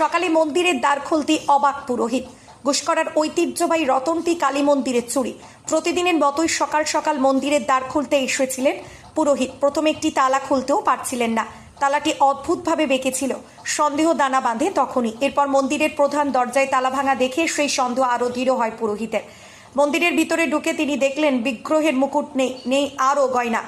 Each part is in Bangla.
সকালে মন্দিরের দ্বার খুলতে অবাক পুরোহিত। গুসকরার ঐতিহ্যবাহী রতনটি কালী মন্দিরের চুরি প্রতিদিনের মতোই সকাল সকাল মন্দিরের দ্বার খুলতে এসেছিলেন পুরোহিত। প্রথমে একটি তালা খুলতেও পারছিলেন না। তালাটি অদ্ভুতভাবে বেঁকেছিল। সন্দেহ দানা বাঁধে তখনই। এরপর মন্দিরের প্রধান দরজায় তালা ভাঙা দেখে সেই সন্দেহ আরও দৃঢ় হয় পুরোহিতের। মন্দিরের ভিতরে ঢুকে তিনি দেখলেন বিগ্রহের মুকুট নেই নেই আরও গয়না।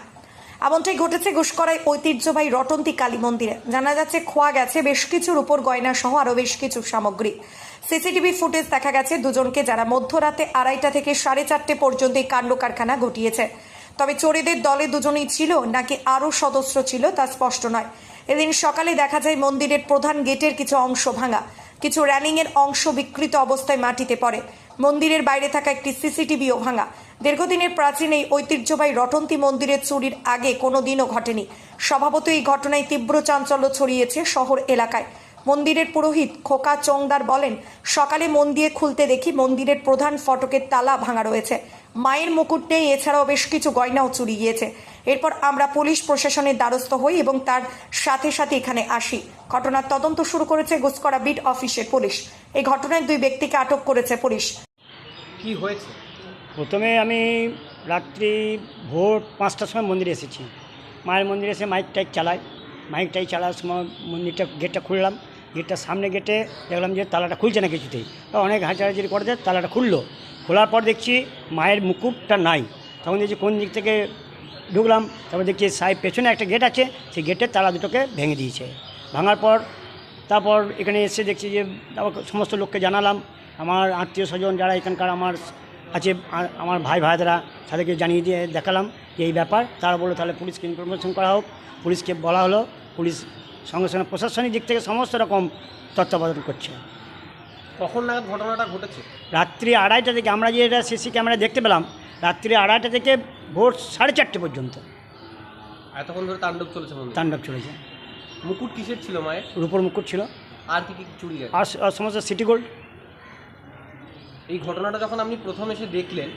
এমনটাই ঘটেছে ঘুষকরায় ঐতিহ্যবাহী রটন্তি কালী মন্দিরে। জানা যাচ্ছে, খোয়া গেছে বেশ কিছুর উপর গয়না সহ আরও বেশ কিছু সামগ্রী। সিসিটিভি ফুটেজ দেখা গেছে, দুজনকে যারা মধ্যরাতে আড়াইটা থেকে সাড়ে চারটে পর্যন্ত এই কাণ্ড কারখানা ঘটিয়েছে। তবে চোরেদের দলে দুজনেই ছিল, নাকি আরও সদস্য ছিল তা স্পষ্ট নয়। এদিন সকালে দেখা যায়, মন্দিরের প্রধান গেটের কিছু অংশ ভাঙা। কিছু র্যালিংয়ের অংশ বিকৃত অবস্থায় মাটিতে পড়ে। মন্দিরের বাইরে থাকা একটি সিসিটিভিও ভাঙা। দীর্ঘদিনের প্রাচীন এই ঐতিহ্যবাহী রটন্তি মন্দিরের চুরির আগে কোনো দিনও ঘটেনি। স্বভাবত এই ঘটনায় তীব্র চাঞ্চল্য ছড়িয়েছে শহর এলাকায়। মন্দিরের পুরোহিত খোকা চংদার বলেন, সকালে মন্দির খুলতে দেখি মন্দিরের প্রধান ফটকের তালা ভাঙা রয়েছে। মায়ের মুকুট নেই, এছাড়াও বেশ কিছু গয়নাও চুরি গিয়েছে। এরপর আমরা পুলিশ প্রশাসনের দ্বারস্থ হই এবং তার সাথে সাথে এখানে আসি। ঘটনার তদন্ত শুরু করেছে গুসকরা বিট অফিসের পুলিশ। এই ঘটনায় দুই ব্যক্তিকে আটক করেছে পুলিশ। কি হয়েছে? প্রথমে আমি রাত্রি ভোর পাঁচটার সময় মন্দিরে এসেছি। মায়ের মন্দিরে এসে মাইক টাইক চালাই। মাইক টাইক চালার সময় মন্দিরটা গেটটা খুললাম। গেটটার সামনে গেটে দেখলাম যে তালাটা খুলছে না কিছুতেই। অনেক হাঁচাহাঁচি করতে তালাটা খুললো। খোলার পর দেখছি মায়ের মুকুটটা নাই। তখন দেখছি কোন দিক থেকে ঢুকলাম। তারপর দেখছি সাইড পেছনে একটা গেট আছে। সেই গেটের তালা দুটোকে ভেঙে দিয়েছে। ভাঙার পর তারপর এখানে এসে দেখছি যে সমস্ত লোককে জানালাম। আমার আত্মীয় স্বজন যারা এখানকার আমার আছে আমার ভাই ভাইদেরা তাদেরকে জানিয়ে দিয়ে দেখালাম যে এই ব্যাপার। তারা বলল তাহলে পুলিশকে ইনফরমেশন করা হোক। পুলিশকে বলা হলো পুলিশ সঙ্গে সঙ্গে প্রশাসনিক দিক থেকে সমস্ত রকম তত্ত্বাবধান করছে। কখন নাগাদ ঘটনাটা ঘটেছে? রাত্রি আড়াইটা থেকে আমরা যে এটা সিসি ক্যামেরা দেখতে পেলাম রাত্রি আড়াইটা থেকে ভোর সাড়ে চারটে পর্যন্ত। এতক্ষণ ধরে তাণ্ডব চলেছে তাণ্ডব চলেছে। মুকুট কিসের ছিল মায়ের? রূপর মুকুট ছিল। আর কি কি চুরি আর আর সমস্ত সিটি গোল্ড। এই ঘটনাটা যখন আপনি প্রথম এসে দেখলেন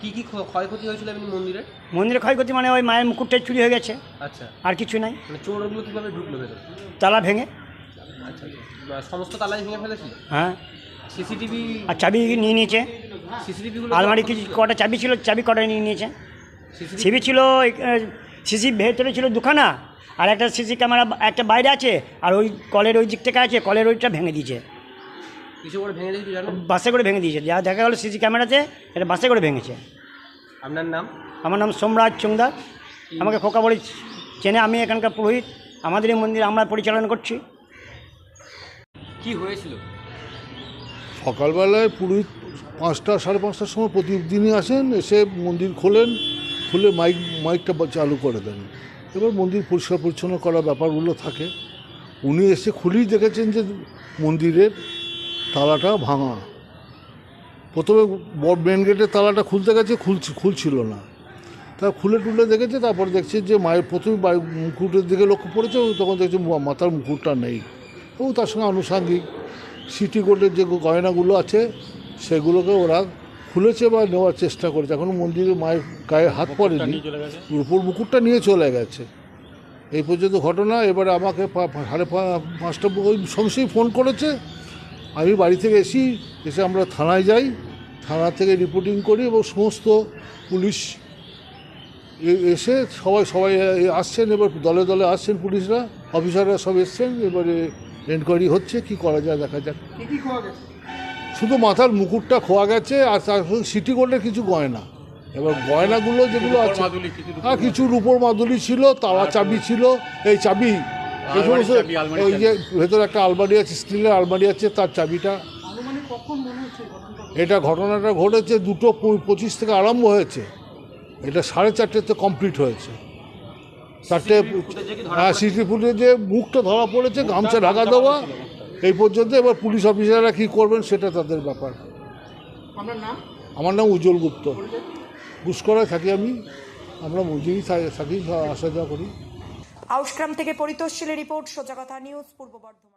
কি কি ক্ষয়ক্ষতি হয়েছিল এমনি মন্দিরে? মন্দিরে ক্ষয়ক্ষতি মানে ওই মায়ের মুকুটটাই চুরি হয়ে গেছে। আচ্ছা। আর কিছু নাই। মানে চোরগুলো কীভাবে ঢুকলো ভেতরে? তালা ভেঙে। আচ্ছা আচ্ছা। সমস্ত তালাই ভেঙে ফেলেছিল হ্যাঁ। সিসিটিভি আর চাবি নিয়ে নিয়েছে। সিসিটিভিগুলো আলমারি কিছু কটা চাবি ছিল চাবি কটা নিয়ে নিয়েছে। সিবি ছিল সিসি ভেতরে ছিল দুখানা। আর একটা সিসি ক্যামেরা একটা বাইরে আছে। আর ওই কলের ওই দিক থেকে আছে কলের ওইটা ভেঙে দিয়েছে। কিছু করে ভেঙে দিয়েছি জানো? বাসে করে ভেঙে দিয়েছে। যা দেখা গেলো সিসি ক্যামেরাতে এটা বাসে করে ভেঙেছে। আপনার নাম? আমার নাম সোমরাজ চুংদার আমাকে খোকা বলে চেনে আমি এখানকার পুরোহিত। আমাদের এই মন্দির আমরা পরিচালনা করছি। কি হয়েছিল? সকালবেলায় পুরোহিত পাঁচটা সাড়ে পাঁচটার সময় প্রতিদিনই আসেন এসে মন্দির খোলেন খুলে মাইক মাইকটা চালু করে দেন। এবার মন্দির পরিষ্কার পরিচ্ছন্ন করার ব্যাপারগুলো থাকে। উনি এসে খুলেই দেখেছেন যে মন্দিরের তালাটা ভাঙা। প্রথমে মেন গেটের তালাটা খুলতে গেছে খুলছি খুলছিল না। তা খুলে টুলে দেখেছে তারপর দেখছে যে মায়ের প্রথমে মুকুটের দিকে লক্ষ্য পড়েছে ও তখন দেখছে মাথার মুকুটটা নেই। ও তার সঙ্গে আনুষাঙ্গিক সিটি গোল্ডের যে গয়নাগুলো আছে সেগুলোকে ওরা খুলেছে বা নেওয়ার চেষ্টা করেছে। এখন মন্দিরে মায়ের গায়ে হাত পড়েনি। উপর মুকুটটা নিয়ে চলে গেছে। এই পর্যন্ত ঘটনা এবারে আমাকে সাড়ে পাঁচটা ওই সঙ্গে ফোন করেছে। আমি বাড়ি থেকে এসি এসে আমরা থানায় যাই থানা থেকে রিপোর্টিং করি এবং সমস্ত পুলিশ এসে সবাই সবাই আসছেন এবার দলে দলে আসছেন পুলিশরা অফিসাররা সব এসছেন এবারে এনকোয়ারি হচ্ছে কি করা যায় দেখা যাক। শুধু মাথার মুকুটটা খোয়া গেছে আর তার সঙ্গে সিটি গোল্ডের কিছু গয়না। এবার গয়নাগুলো যেগুলো আছে হ্যাঁ কিছু রূপোর মাদুলি ছিল তালা চাবি ছিল এই চাবি এই সমস্ত ওই যে ভেতরে একটা আলমারি আছে স্টিলের আলমারি আছে তার চাবিটা। এটা ঘটনাটা ঘটেছে দুটো পঁচিশ থেকে আরম্ভ হয়েছে। এটা সাড়ে চারটেতে কমপ্লিট হয়েছে। চারটে হ্যাঁ সিসি ফুটেজে মুখটা ধরা পড়েছে গামছা ঢাকা দেওয়া। এই পর্যন্ত এবার পুলিশ অফিসাররা কী করবেন সেটা তাদের ব্যাপার। আমার নাম উজ্জ্বল গুপ্ত। পুষ্করায় থাকি আমি। আমরা মজুরি থাকি আসা যাওয়া করি। আউশগ্রাম থেকে পরিতোষ রিপোর্ট সোজা কথা নিউজ পূর্ব বর্ধমান।